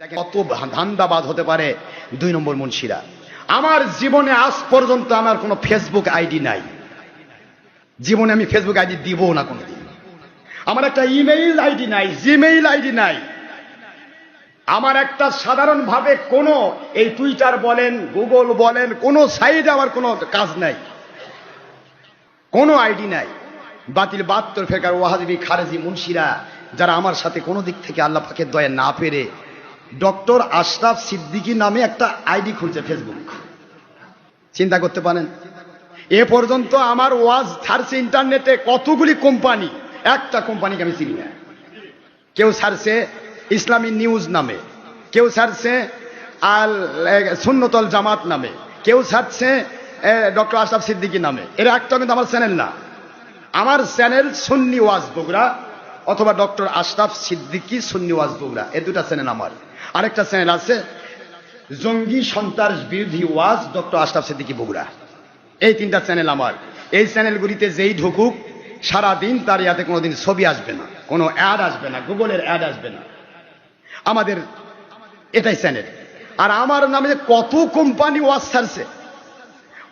কত ধান্দাবাদ হতে পারে? দুই নম্বর মুন্সিরা। আমার জীবনে আজ পর্যন্ত আমার কোনো ফেসবুক আইডি নাই। জীবনে আমি ফেসবুক আইডি দিব না কোনোদিন। আমার একটা ইমেইল আইডি নাই, জিমেইল আইডি নাই। আমার একটা সাধারণভাবে কোনো এই টুইটার বলেন, গুগল বলেন, কোনো সাইডে আমার কোনো কাজ নাই। কোনো আইডি নাই। বাতিল বাহাত্তর ফেকার ওয়াহাদিবি খারেজি মুন্সিরা, যারা আমার সাথে কোনো দিক থেকে আল্লাহ পাকের দয়া না পেরে ডক্টর আশরাফ সিদ্দিকী নামে একটা আইডি খুলছে ফেসবুক। চিন্তা করতে পারেন। এ পর্যন্ত আমার ওয়াজ ছাড়ছে ইন্টারনেটে কতগুলি কোম্পানি, একটা কোম্পানিকে আমি চিনি না। কেউ ছাড়ছে ইসলামী নিউজ নামে, কেউ ছাড়ছে আল সুন্নতল জামাত নামে, কেউ ছাড়ছে ডক্টর আশরাফ সিদ্দিকী নামে। এরা একটা কিন্তু আমার চ্যানেল না। আমার চ্যানেল সুন্নি ওয়াজ, বগুড়া। অথবা ডক্টর আশরাফ সিদ্দিকি সুন্নি ওয়াজ এ দুটা চ্যানেল আমার। আরেকটা চ্যানেল আছে, জঙ্গি সন্ত্রাস বিরোধী ওয়াজ, ডক্টর আশরাফ সিদ্দিকি বগুড়া এই তিনটা চ্যানেল আমার। এই চ্যানেলগুলিতে যেই ঢুকুক, সারাদিন তার ইয়াতে কোনোদিন ছবি আসবে না, কোনো অ্যাড আসবে না, গুগলের অ্যাড আসবে না। আমাদের এটাই চ্যানেল। আর আমার নামে যে কত কোম্পানি ওয়াজ ছাড়ছে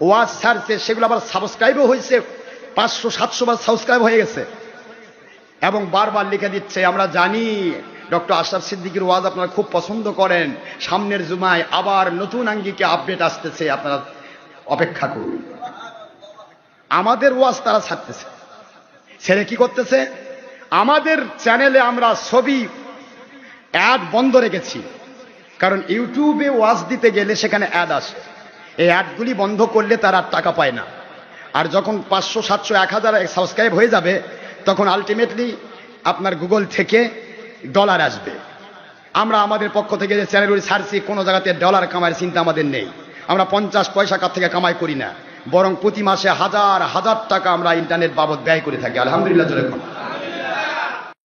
ওয়াজ ছাড়ছে, সেগুলো আবার সাবস্ক্রাইবও হয়েছে, পাঁচশো, সাতশো বার সাবস্ক্রাইব হয়ে গেছে। এবং বারবার লিখে দিচ্ছে, আমরা জানি, ডক্টর আশরাফ সিদ্দিকির ওয়াজ আপনারা খুব পছন্দ করেন। সামনের জুমায় আবার নতুন আঙ্গিকে আপডেট আসতেছে, আপনারা অপেক্ষা করুন। আমাদের ওয়াজ তারা ছাড়তেছে। ছেড়ে কি করতেছে? আমাদের চ্যানেলে আমরা ছবি অ্যাড বন্ধ রেখেছি। কারণ ইউটিউবে ওয়াজ দিতে গেলে সেখানে অ্যাড আসে। এই অ্যাডগুলি বন্ধ করলে তারা টাকা পায় না। আর যখন পাঁচশো, সাতশো, এক হাজার সাবস্ক্রাইব হয়ে যাবে তখন আলটিমেটলি আপনার গুগল থেকে ডলার আসবে। আমরা আমাদের পক্ষ থেকে যে চ্যানেলগুলি ছাড়ছি, কোনো জায়গাতে ডলার কামার চিন্তা আমাদের নেই। আমরা পঞ্চাশ পয়সা কার থেকে কামাই করি না। বরং প্রতি মাসে হাজার হাজার টাকা আমরা ইন্টারনেট বাবদ ব্যয় করে থাকি। আলহামদুলিল্লাহ কোন